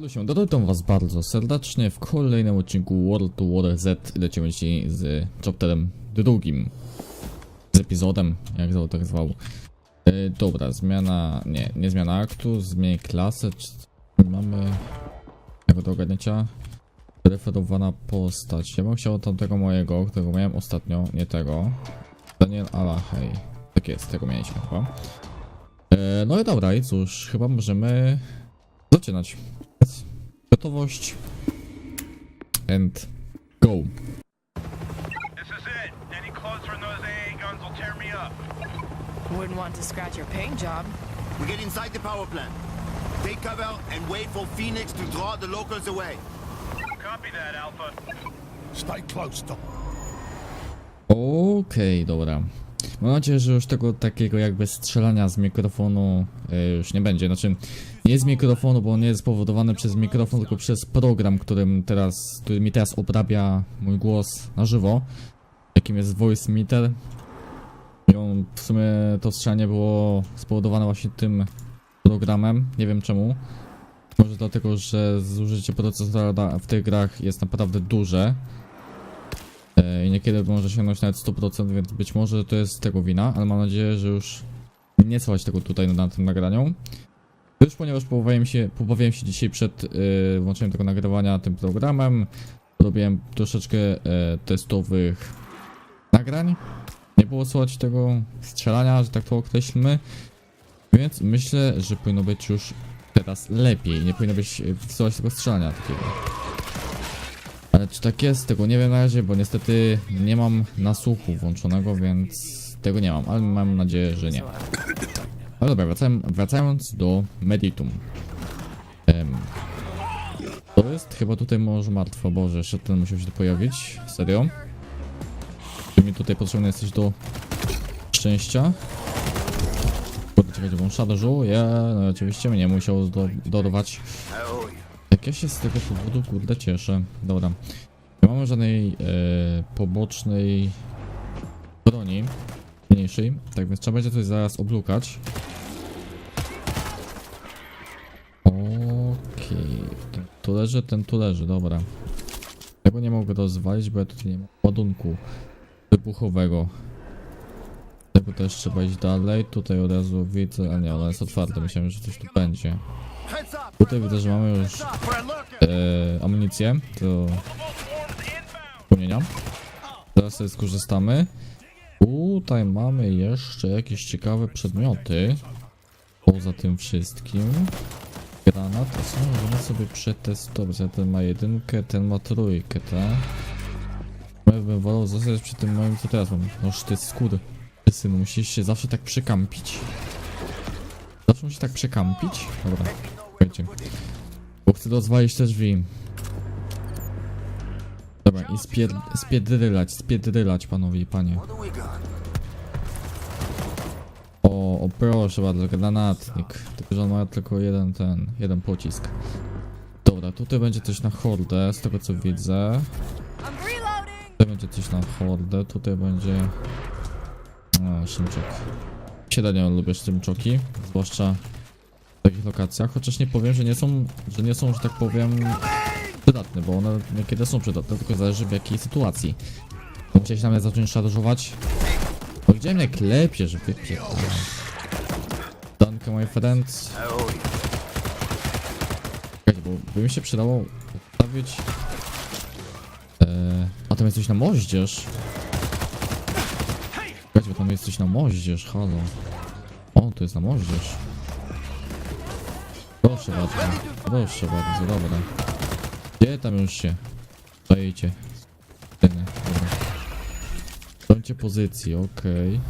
Lusią, dodam was bardzo serdecznie w kolejnym odcinku World to War Z. Lecimy dzisiaj z chapterem drugim. Z epizodem, jak to tak zwał. E, dobra, zmiana, nie, nie zmiana aktu, zmień klasę. Mamy jako do ogarnięcia referowana postać. Ja bym chciał tamtego mojego, którego miałem ostatnio, nie tego. Daniel Alahej. Tak jest, tego mieliśmy chyba. E, no i dobra, i cóż, chyba możemy zaczynać. Gotowość. And go. This is it. Any closer and those AA guns will tear me up. Wouldn't want to scratch your paint job. We get inside the power plant. Take cover and wait for Phoenix to draw the locals away. Copy that, Alpha. Stay close, Doc. Okej, dobra. Mam nadzieję, że już tego takiego jakby strzelania z mikrofonu e, już nie będzie. Znaczy, nie z mikrofonu, bo on nie jest spowodowany przez mikrofon, tylko przez program, którym teraz, który mi teraz obrabia mój głos na żywo. Jakim jest Voice Meter. I on w sumie to strzelanie było spowodowane właśnie tym programem. Nie wiem czemu. Może dlatego, że zużycie procesora w tych grach jest naprawdę duże. I niekiedy może sięgnąć nawet 100%, więc być może to jest tego wina, ale mam nadzieję, że już nie słychać tego tutaj na tym nagraniu. Już ponieważ pobawiłem się, pobawiłem się dzisiaj przed yy, włączeniem tego nagrywania tym programem, robiłem troszeczkę e, testowych nagrań. Nie było słychać tego strzelania, że tak to określmy, więc myślę, że powinno być już teraz lepiej. Nie powinno być e, słychać tego strzelania takiego. Czy tak jest? Tego nie wiem na razie, bo niestety nie mam nasłuchu włączonego, więc tego nie mam, ale mam nadzieję, że nie. Ale dobra, wracam, wracając do Meditum. To jest chyba tutaj może martwo, Boże, jeszcze ten musiał się tu pojawić. Serio? Czy mi tutaj potrzebny jesteś do szczęścia? Kurde, czekajcie, bo on szarżuje, no oczywiście mnie musiał do, dorwać. Ja się z tego powodu kurde cieszę. Dobra. Nie mamy żadnej e, pobocznej broni mniejszej, tak więc trzeba będzie coś zaraz oblukać. Okej. Ten tu leży, ten tu leży, dobra. Tego nie mogę rozwalić, bo ja tutaj nie mam ładunku wybuchowego. Tego też trzeba iść dalej. Tutaj od razu widzę, a nie, ona jest otwarta. Myślałem, że coś tu będzie. Tutaj widzę, że mamy już a e, amunicję do pełnienia. Teraz sobie skorzystamy. Tutaj mamy jeszcze jakieś ciekawe przedmioty. Poza tym wszystkim. Granat. To są możemy sobie przetestować. A ten ma jedynkę, ten ma trójkę, tak? Ja bym wolał zostać przy tym moim, co teraz mam. No ty skóry. Ty synu, musisz się zawsze tak przykampić. Zawsze musisz tak przykampić? Dobra, słuchajcie. Bo chcę rozwalić te drzwi. Dobra, i spiedrylać, spiedrylać, panowie i panie. O, o proszę bardzo, granatnik. Tylko, że on ma tylko jeden ten, jeden pocisk. Dobra, tutaj będzie coś na hordę, z tego co widzę. Tutaj będzie coś na hordę, tutaj będzie... A, szymczok. Średnio lubię szymczoki, zwłaszcza takich lokacjach, chociaż nie powiem, że nie są, że nie są, że tak powiem, przydatne, bo one niekiedy są przydatne, tylko zależy w jakiej sytuacji. Bo Musiałeś na mnie zacząć szarżować. No gdzie mnie klepie, że wypierdolę. Danke, my friend. Czekajcie, bo by mi się przydało postawić... Eee, a tam jest coś na moździerz. Czekajcie, bo tam jest coś na moździerz, halo. O, tu jest na moździerz. Bardzo, proszę bardzo, dobra. Gdzie tam już się? Stoicie. Dobra. Pozycji, okej.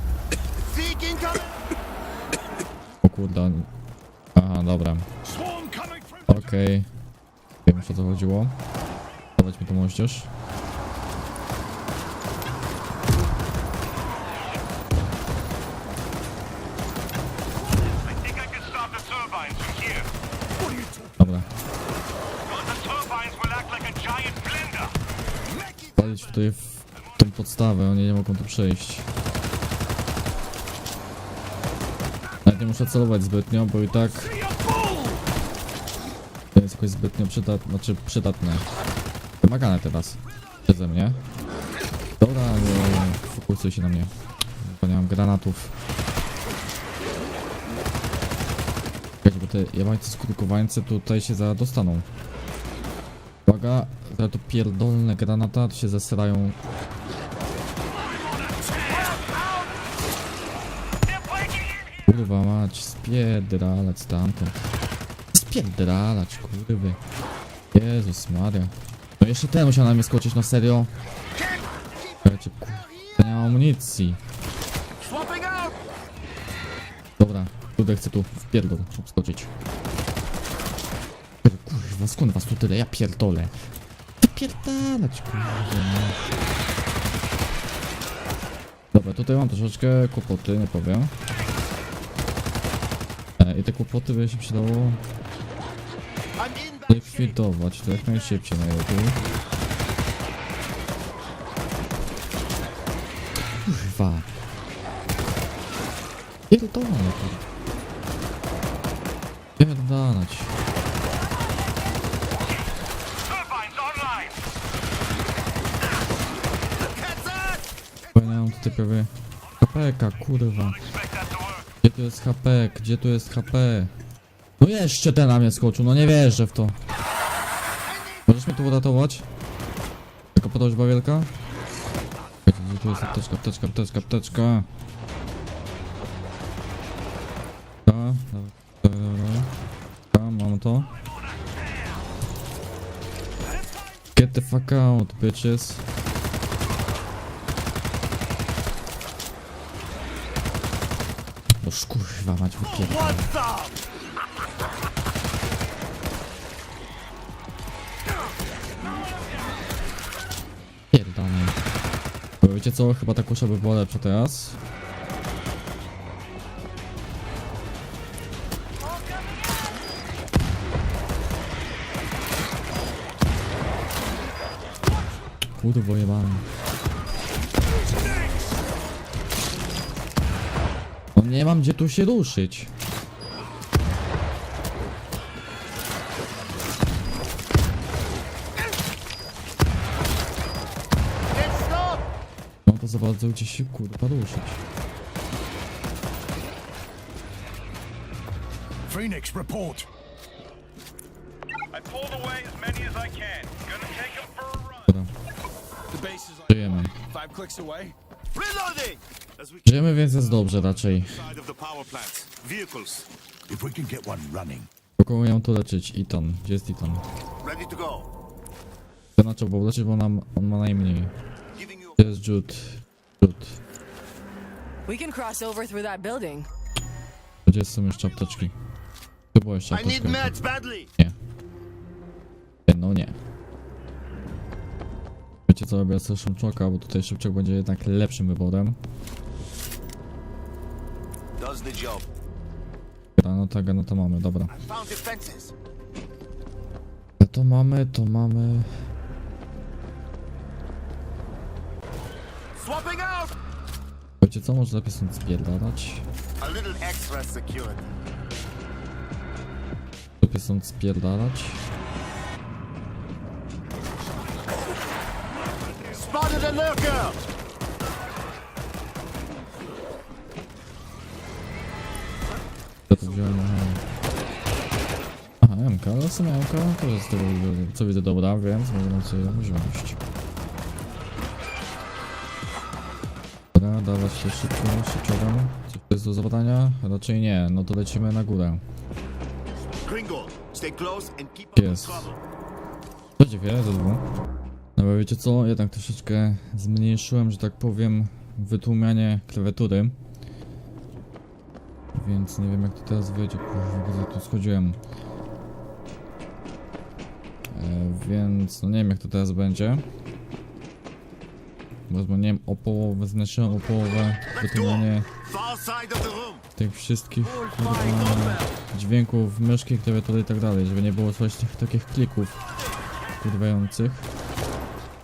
Incoming! O kurde. Aha, dobra. Okej. Wiem już o co chodziło. Dawać mi to moździerz. Palić tutaj w tą podstawę, oni nie mogą tu przejść. Nawet nie muszę celować zbytnio, bo i tak... To jest jako jakoś zbytnio przydatne, znaczy przydatne. Wymagane teraz. Przeze mnie. Dobra, nie fokusuj się na mnie. Bo nie mam granatów. Czekajcie, bo te jebańce skórkowańce tutaj się zaraz dostaną. Uwaga, za to pierdolne granata to się zesrają. Kurwa mać, spierdralać stamtąd. Spierdralać, kurwy. Jezus Maria. No jeszcze ten musiał na mnie skoczyć, no serio? Kurwa, nie mam amunicji. Dobra, tutaj chcę tu w pierdol skoczyć. Kurwa, skąd was tu tyle? Ja pierdolę. Wypierdalać, kurwa. no. Dobra, tutaj mam troszeczkę kłopoty, nie powiem. E, I te kłopoty by się przydało I'm in bad shape. likwidować, to jak najszybciej najlepiej. Kurwa. Pierdolę to. Prawie HPK, kurwa. Gdzie tu jest HP? Gdzie tu jest HP? No jeszcze ten na mnie skoczył, no nie wierzę w to. Możesz mnie tu uratować? Taka podróżba wielka? Gdzie tu jest apteczka, apteczka, apteczka, apteczka? To. Get the fuck out, bitches. No kurwa mać wypierdolę. Pierdolę. Wiecie co? Chyba ta kusza by była lepsza teraz. Kurwa jebany. Nie mam gdzie tu się ruszyć. No to za bardzo gdzie się kurwa ruszyć. Phoenix, report. I pulled away as many as I can. Gonna take them for a run. The base is żyjemy. five clicks away. Reloading! Żyjemy więc jest dobrze raczej. Kogo ją tu leczyć? Iton. Gdzie jest Iton? Ready to go. Leczyć, bo nam, on ma najmniej. Gdzie jest Jude? Jude. We can cross over through that building. Gdzie są jeszcze apteczki? Tu była jeszcze I need apteczka. meds badly. Nie. Nie, No nie. Wiecie co, robię sobie szymczoka, bo tutaj szybciak będzie jednak lepszym wyborem. Does the job. No tak, no to mamy, dobra. Found defenses. To mamy, to mamy... Swapping out! Wiecie co, może lepiej stąd spierdalać? A little extra security. Lepiej stąd spierdalać. Spotted a lurker! MK to jest tego, co widzę dobra, więc możemy sobie ją wziąć. Dobra, dawać się szybko, szybciowym. Coś tu jest do zadania? Raczej nie, no to lecimy na górę. Gringo, stay close and keep up Yes. the trouble. Co ciekawe, to było. Dobra, wiecie co? Jednak troszeczkę zmniejszyłem, że tak powiem, wytłumianie klawiatury. Więc nie wiem jak to teraz wyjdzie, gdzie tu schodziłem. E, więc no nie wiem jak to teraz będzie. Bo zmieniłem o połowę, zmniejszyłem o połowę room. tych wszystkich dźwięków myszki, klawiatury i tak dalej, żeby nie było coś tych takich klików kurwających.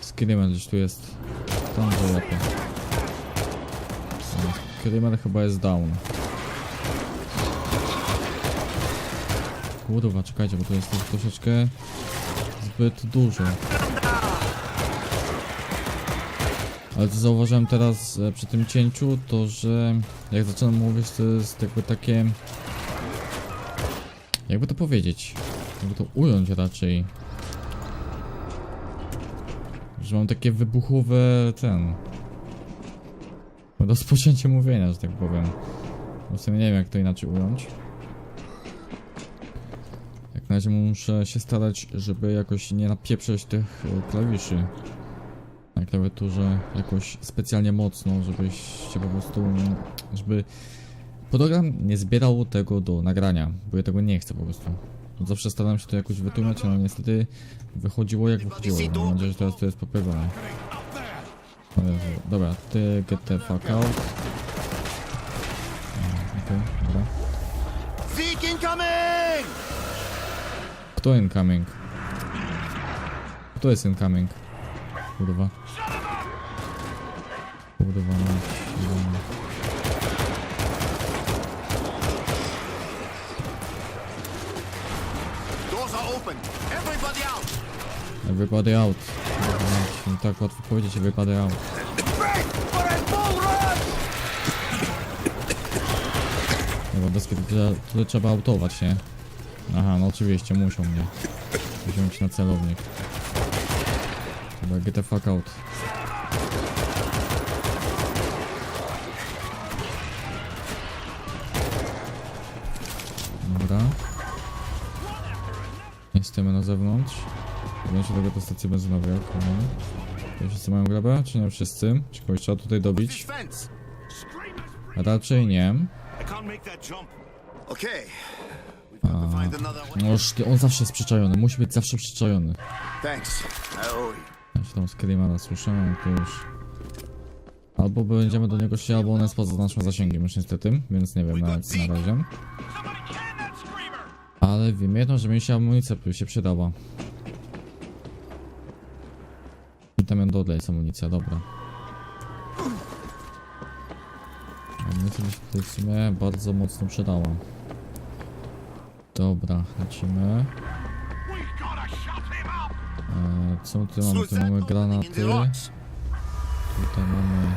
Screamer gdzieś tu jest. Tam to lepiej. Chyba jest down. Kurwa, czekajcie, bo to jest troszeczkę zbyt dużo. Ale co zauważyłem teraz e, przy tym cięciu, to że jak zaczynam mówić, to jest jakby takie... Jakby to powiedzieć? Jakby to ująć raczej. Że mam takie wybuchowe ten... Rozpoczęcie mówienia, że tak powiem. W sumie nie wiem jak to inaczej ująć. Na razie muszę się starać, żeby jakoś nie napieprzeć tych e, klawiszy na klawiaturze jakoś specjalnie mocno, żebyście po prostu, żeby program nie zbierał tego do nagrania, bo ja tego nie chcę po prostu. Zawsze starałem się to jakoś wytłumaczyć, ale niestety wychodziło jak wychodziło. Mam nadzieję, że teraz to jest Jezu. Dobra, ty get the fuck out. A, Kto incoming? Kto jest incoming? Kurwa. Kurwa, mać, kurwa. Doors are open. Everybody out! Everybody out. Kurwa, nie tak łatwo powiedzieć everybody out. Dobra, bez kiedy tyle trzeba autować, nie? Aha, no oczywiście, muszą mnie. Wziąć na celownik. Dobra, get the fuck out. Dobra. Jesteśmy na zewnątrz. Wewnątrz tego to stacji benzynowej, okej. To Wszyscy mają grabę, czy nie wszyscy? Czy kogoś trzeba tutaj dobić? Raczej nie. Okay. Noż, ty- on zawsze jest przyczajony, musi być zawsze przyczajony. Ja się tam Screamera słyszę, no to już... Albo będziemy do niego się, albo on jest poza naszym zasięgiem już niestety, więc nie wiem na, na razie. Ale wiem jedno, że mi się amunicja się przydała. I tam ją dodaj jest amunicja, dobra. Amunicja mi się tutaj w sumie bardzo mocno przydała. Dobra, lecimy. Eee, co my tutaj mamy? Tu mamy granaty. Tutaj mamy...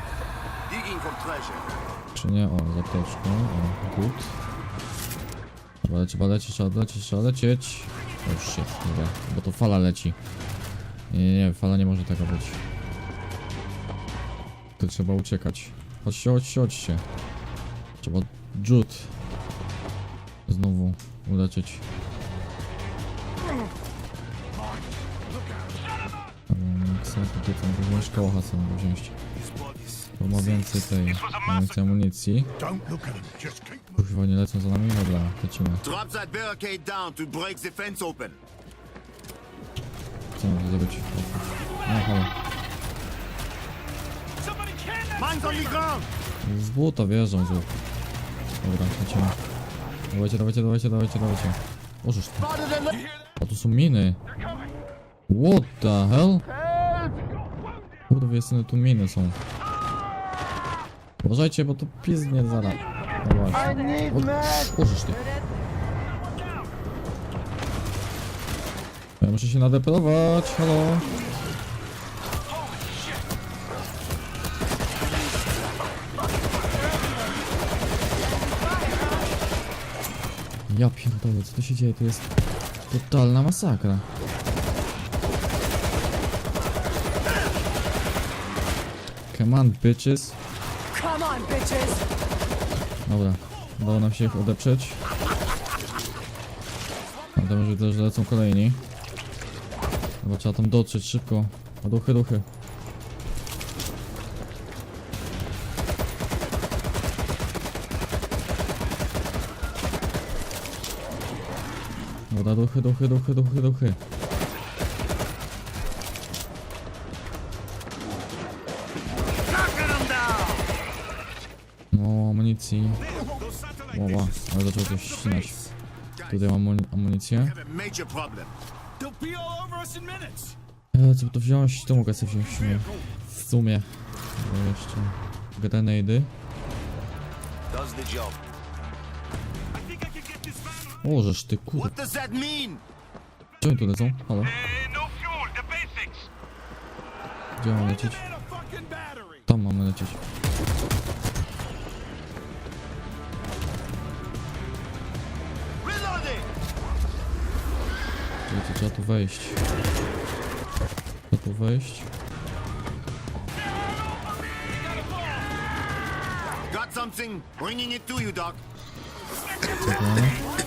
Czy nie? O, z apteczką. O, good. Dobra, trzeba lecieć, trzeba lecieć, trzeba lecieć. O shit, dobra, bo to fala leci. Nie, nie, nie, fala nie może taka być. To trzeba uciekać. Chodźcie, chodźcie, chodźcie. Trzeba drzut. Znowu uleczyć. Tutaj tam wziąć koła sobie wziąć. These bodies. Bo ma więcej tej więcej amunicji. Kurwa, nie lecą za nami? Dobra, lecimy. Drop that barricade down to break the fence open. Co mam zrobić? No, halo. Z buta wjeżdżam, zrób. Dobra, lecimy. Dawajcie, dawajcie, dawajcie, dawajcie, dawajcie. Ożeż ty. A tu są miny. What the hell? Kurwa, jest tu miny są. Uważajcie, bo to pizdnie zaraz. No właśnie. O, Ożeż ty. Ja muszę się nadeprować, halo. Ja pierdolę, co tu się dzieje? To jest totalna masakra. Come on, bitches. Come on, bitches! Dobra, udało nam się ich odeprzeć. A to może też lecą kolejni. Dobra, trzeba tam dotrzeć szybko. Ruchy, ruchy. Dobra, ruchy, ruchy, ruchy, ruchy, ruchy. No, amunicji. Łoła, ale zaczął coś ścinać. Tutaj mam amuni- amunicję. E, co by to wziąć? To mogę sobie wziąć w sumie. W sumie. Bo jeszcze grenady. Does the job. Ożeż ty kur... What does that mean? Gdzie oni tu lecą? Halo? No. Gdzie mam lecieć? Tam mamy lecieć. To trzeba tu wejść. Trzeba tu wejść. Got something? Bringing it to you, Doc. Dobra.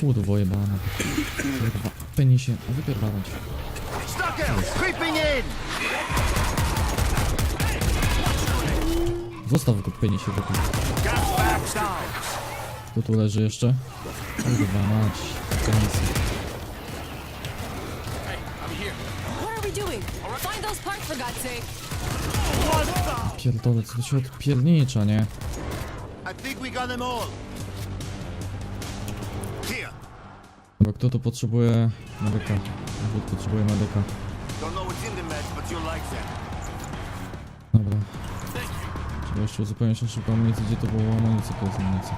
Kurwo jebana. Kurwa. Penisie. Wypierdalać. Zostaw go penisie w ogóle. Kto tu leży jeszcze? Kurwa mać. Sake. Pierdolę, co to się odpiernicza, nie? I think we got them all. Bo kto tu potrzebuje medyka? Wód potrzebuje medyka. Dobra. Trzeba jeszcze uzupełnić na szybko amunicję. Gdzie to było amunicja? To jest amunicja.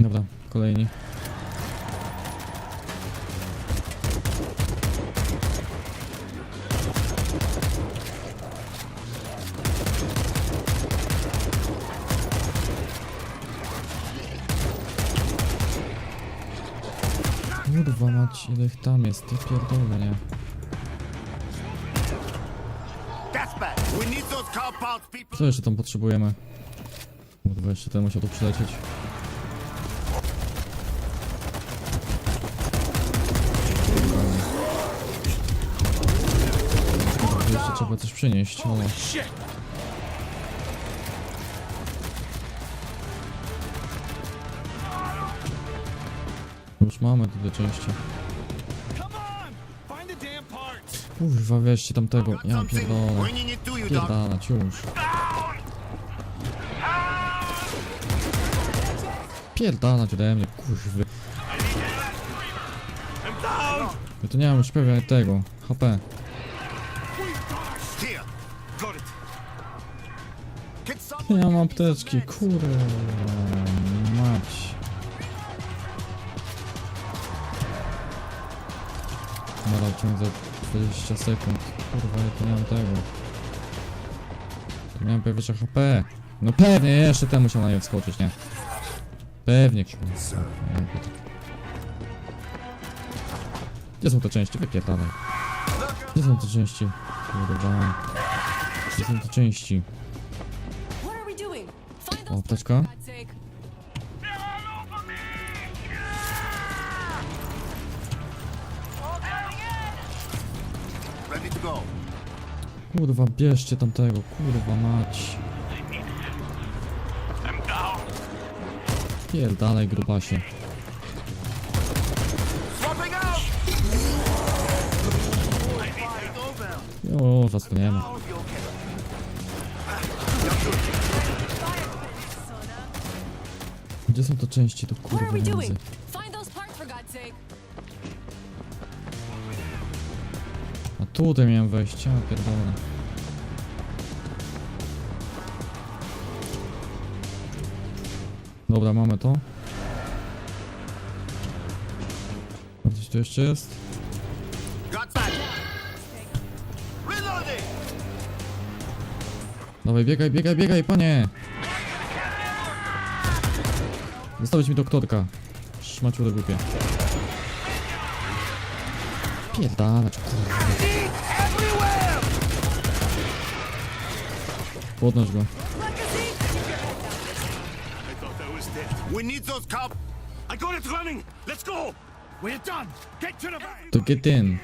Dobra, kolejni. Ile ich tam jest, ty pierdolę, nie? Co jeszcze tam potrzebujemy? Kurwa, jeszcze ten musiał tu przylecieć. Kurwa, Jeszcze trzeba coś przynieść, ale... Shit. Już mamy tu te części. Kurwa, weźcie tamtego. Got Ja pierdolę. To. Pierdalać, już. Pierdalać ode mnie, kurwy. Ja tu nie mam już prawie tego. HP. Nie mam apteczki, kurwa Nadal ciąg za 20 sekund. Kurwa, ja tu nie mam tego. Nie mam prawie jeszcze HP. No pewnie, jeszcze ten musiał na nie wskoczyć, nie? Pewnie, kurwa. To. Gdzie są te części? Wypierdalaj. Gdzie są te części? Kurwa. Gdzie są te części? O, apteczka. Kurwa, bierzcie tamtego, kurwa mać. Pierdalej, grubasie. Jo, was nie ma. Gdzie są te części, are kurwa tutaj miałem wejść, a pierdolę. Dobra, mamy to. Coś tu jeszcze jest? Dawaj, biegaj, biegaj, biegaj, panie! Zostawić mi doktorka. Szmaciure głupie. Pierdalać, kurwa. Podnoś go. I thought that was dead. We need those car. I got it running. Let's go. We're done. Get to the. To get in.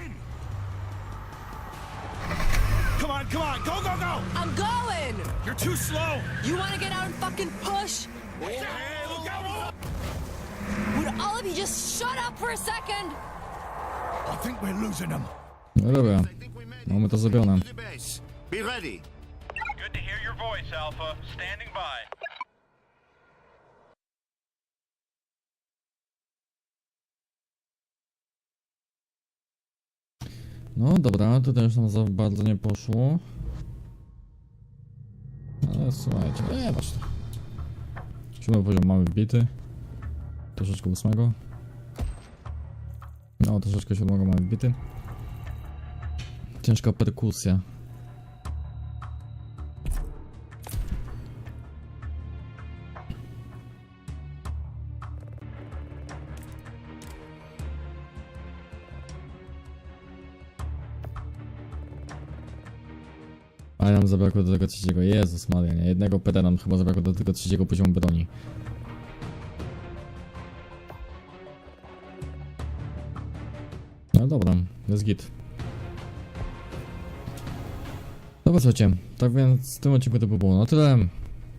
Come on, come on. Go, go, go. I'm going! You're too slow. You wanna get out and fucking push? Hey, look out. Would all of you just shut up for a second? I think we're losing them. No dobra, I think we made it. mamy to zrobione. The base. Be ready. To hear your voice, Alpha. Standing by. No dobra, tutaj już nam za bardzo nie poszło. Ale słuchajcie, nie to. Siódmy poziom mamy wbity. Troszeczkę ósmego. No, troszeczkę siódmego mamy wbity. Ciężka perkusja. A nam zabrakło do tego trzeciego. Jezus Maria, nie? Jednego peda nam chyba zabrakło do tego trzeciego poziomu broni. No dobra, jest git. Dobra, słuchajcie, tak więc w tym odcinku to by było na tyle.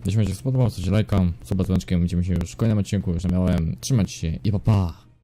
Jeśli wam się spodobał, to lajka, suba z widzimy się już w kolejnym odcinku, już miałem. Trzymajcie się i pa pa!